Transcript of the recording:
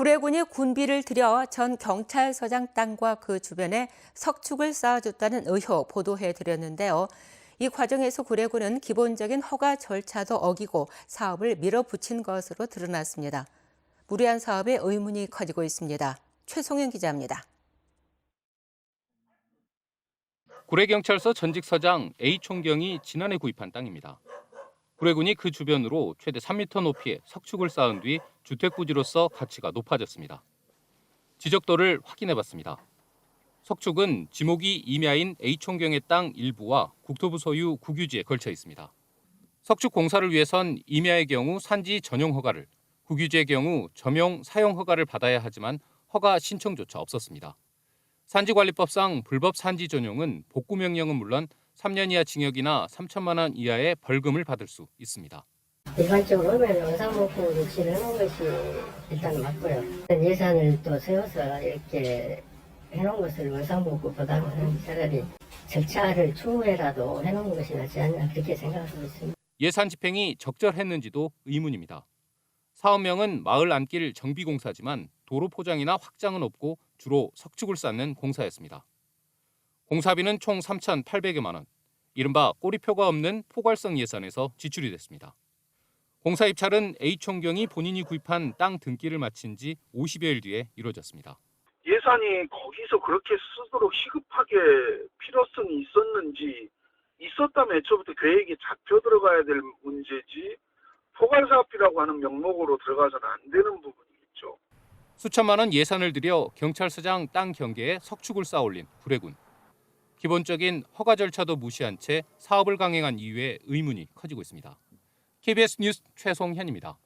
구례군이 군비를 들여 전 경찰서장 땅과 그 주변에 석축을 쌓아줬다는 의혹 보도해 드렸는데요. 이 과정에서 구례군은 기본적인 허가 절차도 어기고 사업을 밀어붙인 것으로 드러났습니다. 무리한 사업에 의문이 커지고 있습니다. 최송현 기자입니다. 구례경찰서 전직 서장 A 총경이 지난해 구입한 땅입니다. 구례군이 그 주변으로 최대 3m 높이의 석축을 쌓은 뒤 주택 부지로서 가치가 높아졌습니다. 지적도를 확인해봤습니다. 석축은 지목이 임야인 A 총경의 땅 일부와 국토부 소유 국유지에 걸쳐 있습니다. 석축 공사를 위해선 임야의 경우 산지 전용 허가를, 국유지의 경우 점용 사용 허가를 받아야 하지만 허가 신청조차 없었습니다. 산지관리법상 불법 산지 전용은 복구 명령은 물론 3년 이하 징역이나 3천만 원 이하의 벌금을 받을 수 있습니다. 일반적으로 오면 원상복구를 진행하는 것이 일단 맞고요. 예산을 또 세워서 이렇게 해놓은 것을 원상복구보다는 차라리 절차를 추후에라도 해놓은 것이 낫지 않나 그렇게 생각하고 있습니다. 예산 집행이 적절했는지도 의문입니다. 사업명은 마을 안길 정비공사지만 도로 포장이나 확장은 없고 주로 석축을 쌓는 공사였습니다. 공사비는 총 3,800여만 원, 이른바 꼬리표가 없는 포괄성 예산에서 지출이 됐습니다. 공사 입찰은 A 총경이 본인이 구입한 땅 등기를 마친 지 50여일 뒤에 이루어졌습니다. 예산이 거기서 그렇게 쓰도록 시급하게 필요성이 있었는지 있었다면 애초부터 계획이 잡혀 들어가야 될 문제지 포괄사업비라고 하는 명목으로 들어가서는 안 되는 부분이겠죠. 수천만 원 예산을 들여 경찰서장 땅 경계에 석축을 쌓아올린 구례군. 기본적인 허가 절차도 무시한 채 사업을 강행한 이유에 의문이 커지고 있습니다. KBS 뉴스 최송현입니다.